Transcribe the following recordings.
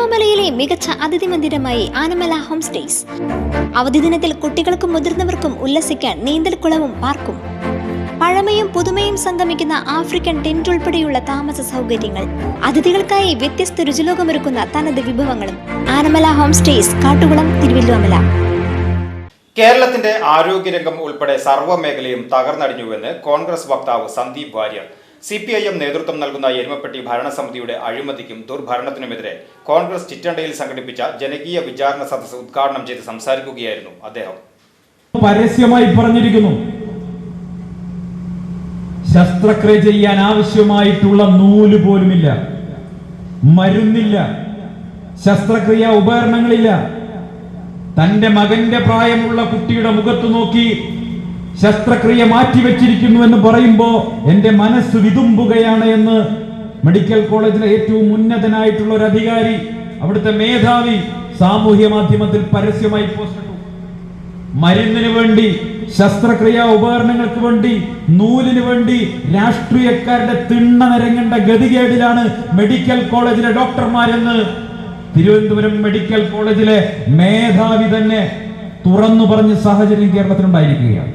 തിരുവല്ലോമലയിലെ മികച്ച അതിഥി മന്ദിരമായി Anamala home stays. അവധി ദിനത്തിൽ കുട്ടികൾക്കും മുതിർന്നവർക്കും ഉല്ലസിക്കാൻ നീന്തൽക്കുളവും പാർക്കും. പഴമയും പുതുമയും സംഗമിക്കുന്ന ആഫ്രിക്കൻ ടെന്റ് ഉൾപ്പെടെയുള്ള താമസ സൗകര്യങ്ങൾ. അതിഥികൾക്കായി വ്യത്യസ്ത രുചിലോകമൊരുക്കുന്ന തനത് വിഭവങ്ങളും. ആനമല ഹോം സ്റ്റേസ് കാട്ടുകുളം തിരുവല്ലോമല കേരളത്തിന്റെ ആരോഗ്യരംഗം ഉൾപ്പെടെ സർവമേഖലയും തകർന്നടിഞ്ഞുവെന്ന് കോൺഗ്രസ് വക്താവ് Sandeep Warrier. C P I M നേതൃത്വം നൽകുന്ന എരുമപ്പെട്ടി ഭരണസമിതിയുടെ അഴിമതിക്കും ദുർഭരണത്തിനുമെതിരെ കോൺഗ്രസ് ചിറ്റണ്ടയിൽ സംഘടിപ്പിച്ച ജനകീയ വിചാരണ സദസ്സ് ഉദ്ഘാടനം ചെയ്ത് സംസാരിക്കുകയായിരുന്നു അദ്ദേഹം. പരസ്യമായി പറഞ്ഞിരിക്കുന്നു. ശസ്ത്രക്രിയ ചെയ്യാൻ ആവശ്യമായിട്ടുള്ള നൂൽ പോലുമില്ല. മരുന്നില്ല. ശസ്ത്രക്രിയ ഉപകരണങ്ങളില്ല. തന്റെ മകന്റെ പ്രായമുള്ള കുട്ടിയുടെ മുഖത്ത് നോക്കി ശസ്ത്രക്രിയ മാറ്റിവെച്ചിരിക്കുന്നു എന്ന് പറയുമ്പോൾ എന്റെ മനസ്സ് വിതുമ്പുകയാണ് എന്ന് മെഡിക്കൽ കോളേജിലെ ഏറ്റവും ഉന്നതനായിട്ടുള്ള ഒരു അധികാരി അവിടുത്തെ മേധാവി സാമൂഹ്യ മാധ്യമത്തിൽ പരസ്യമായി പോസ്റ്റ് മരുന്നിന് വേണ്ടി ശസ്ത്രക്രിയാ ഉപകരണങ്ങൾക്ക് വേണ്ടി നൂലിന് വേണ്ടി രാഷ്ട്രീയക്കാരുടെ തിണ്ണ നിരങ്ങേണ്ട ഗതികേടിലാണ് മെഡിക്കൽ കോളേജിലെ ഡോക്ടർമാരെന്ന് തിരുവനന്തപുരം മെഡിക്കൽ കോളേജിലെ മേധാവി തന്നെ തുറന്നു പറഞ്ഞ സാഹചര്യം കേരളത്തിലുണ്ടായിരിക്കുകയാണ്.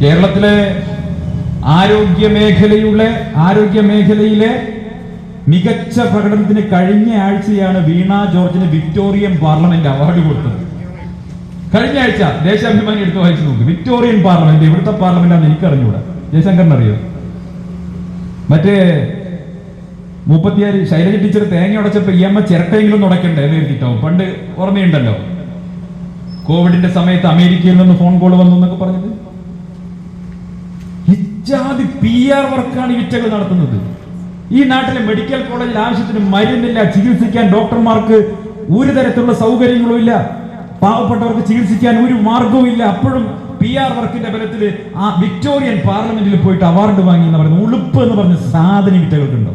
കേരളത്തിലെ ആരോഗ്യ മേഖലയുടെ ആരോഗ്യ മേഖലയിലെ മികച്ച പ്രകടനത്തിന് കഴിഞ്ഞ ആഴ്ചയാണ് വീണ ജോർജിന് വിക്ടോറിയൻ പാർലമെന്റ് അവാർഡ് കൊടുത്തത്. കഴിഞ്ഞ ആഴ്ച ദേശാഭിമാനി എടുത്ത് വായിച്ചു നോക്ക്. വിക്ടോറിയൻ പാർലമെന്റ് ഇവിടുത്തെ പാർലമെന്റ് ആണെന്ന് എനിക്കറിഞ്ഞൂടെ. ജയശങ്കറിന് അറിയോ? മറ്റേ മുപ്പത്തിയാറ് ശൈലജ ടീച്ചർ തേങ്ങ ഉടച്ചപ്പോ ഈ അമ്മ ചിരട്ടയെങ്കിലും ഉടക്കണ്ടേ എന്ന് പണ്ട് ഓർമ്മയുണ്ടല്ലോ. കോവിഡിന്റെ സമയത്ത് അമേരിക്കയിൽ നിന്ന് ഫോൺ കോൾ വന്നു എന്നൊക്കെ പറഞ്ഞത് ഇജാതി പി ആർ വർക്കാണ് വിറ്റകൾ നടത്തുന്നത്. ഈ നാട്ടിലെ മെഡിക്കൽ കോളേജിൽ ആവശ്യത്തിന് മരുന്നില്ല ചികിത്സിക്കാൻ ഡോക്ടർമാർക്ക് ഒരു തരത്തിലുള്ള സൗകര്യങ്ങളും ഇല്ല. പാവപ്പെട്ടവർക്ക് ചികിത്സിക്കാൻ ഒരു മാർഗവും ഇല്ല. അപ്പോഴും പി ആർ വർക്കിന്റെ ബലത്തിൽ ആ വിക്ടോറിയൻ പാർലമെന്റിൽ പോയിട്ട് അവാർഡ് വാങ്ങി എന്ന് പറയുന്നത് ഉളുപ്പ് എന്ന് പറഞ്ഞ സാധനം വിറ്റകൾക്കുണ്ടോ?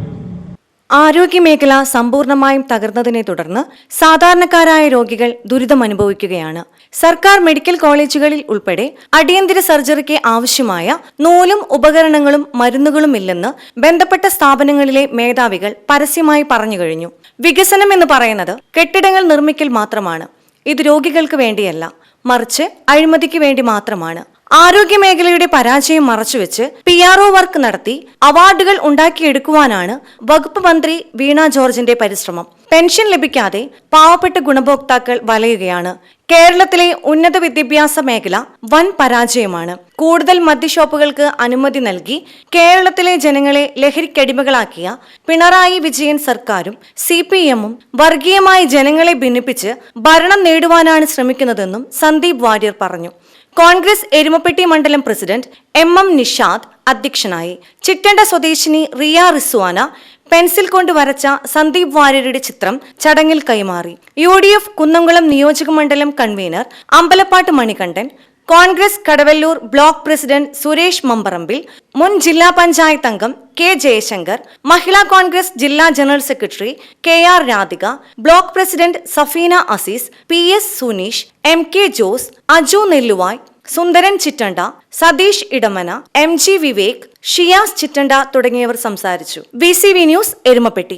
ആരോഗ്യമേഖല സമ്പൂർണമായും തകർന്നതിനെ തുടർന്ന് സാധാരണക്കാരായ രോഗികൾ ദുരിതമനുഭവിക്കുകയാണ്. സർക്കാർ മെഡിക്കൽ കോളേജുകളിൽ ഉൾപ്പെടെ അടിയന്തര സർജറിക്ക് ആവശ്യമായ നൂലും ഉപകരണങ്ങളും മരുന്നുകളും ഇല്ലെന്ന് ബന്ധപ്പെട്ട സ്ഥാപനങ്ങളിലെ മേധാവികൾ പരസ്യമായി പറഞ്ഞു കഴിഞ്ഞു. വികസനം എന്ന് പറയുന്നത് കെട്ടിടങ്ങൾ നിർമ്മിക്കൽ മാത്രമാണ്. ഇത് രോഗികൾക്ക് വേണ്ടിയല്ല. മറിച്ച് അഴിമതിക്ക് വേണ്ടി മാത്രമാണ്. ആരോഗ്യ മേഖലയുടെ പരാജയം മറച്ചുവെച്ച് പി ആർ ഒ വർക്ക് നടത്തി അവാർഡുകൾ ഉണ്ടാക്കിയെടുക്കുവാനാണ് വകുപ്പ് മന്ത്രി വീണ ജോർജിന്റെ പരിശ്രമം. പെൻഷൻ ലഭിക്കാതെ പാവപ്പെട്ട ഗുണഭോക്താക്കൾ വലയുകയാണ്. കേരളത്തിലെ ഉന്നത വിദ്യാഭ്യാസ മേഖല വൻ പരാജയമാണ്. കൂടുതൽ മദ്യഷോപ്പുകൾക്ക് അനുമതി നൽകി കേരളത്തിലെ ജനങ്ങളെ ലഹരിക്കടിമകളാക്കിയ പിണറായി വിജയൻ സർക്കാരും സി പി എമ്മും വർഗീയമായി ജനങ്ങളെ ഭിന്നിപ്പിച്ച് ഭരണം നേടുവാനാണ് ശ്രമിക്കുന്നതെന്നും സന്ദീപ് വാര്യർ പറഞ്ഞു. കോൺഗ്രസ് എരുമപ്പെട്ടി മണ്ഡലം പ്രസിഡന്റ് എം എം നിഷാദ് അധ്യക്ഷനായി ചിറ്റണ്ട സ്വദേശിനി റിയ റിസ്വാന പെൻസിൽ കൊണ്ട് വരച്ച സന്ദീപ് വാര്യരുടെ ചിത്രം ചടങ്ങിൽ കൈമാറി. യു ഡി എഫ് കുന്നംകുളം നിയോജക മണ്ഡലം convener Ambalappattu Manikandan Congress Kadavallur block president Suresh Mambarambil മുൻ ജില്ലാ പഞ്ചായത്ത് അംഗം കെ ജയശങ്കർ മഹിളാ കോൺഗ്രസ് ജില്ലാ general secretary K R Radhika block president Safeena Azeez P S Suneesh M K Jose Aju Nelluvai Sundaran Chittanda Satheesh Edamana M G Vivek Shiyas Chittanda തുടങ്ങിയവർ സംസാരിച്ചു. V C V news Erumappetty.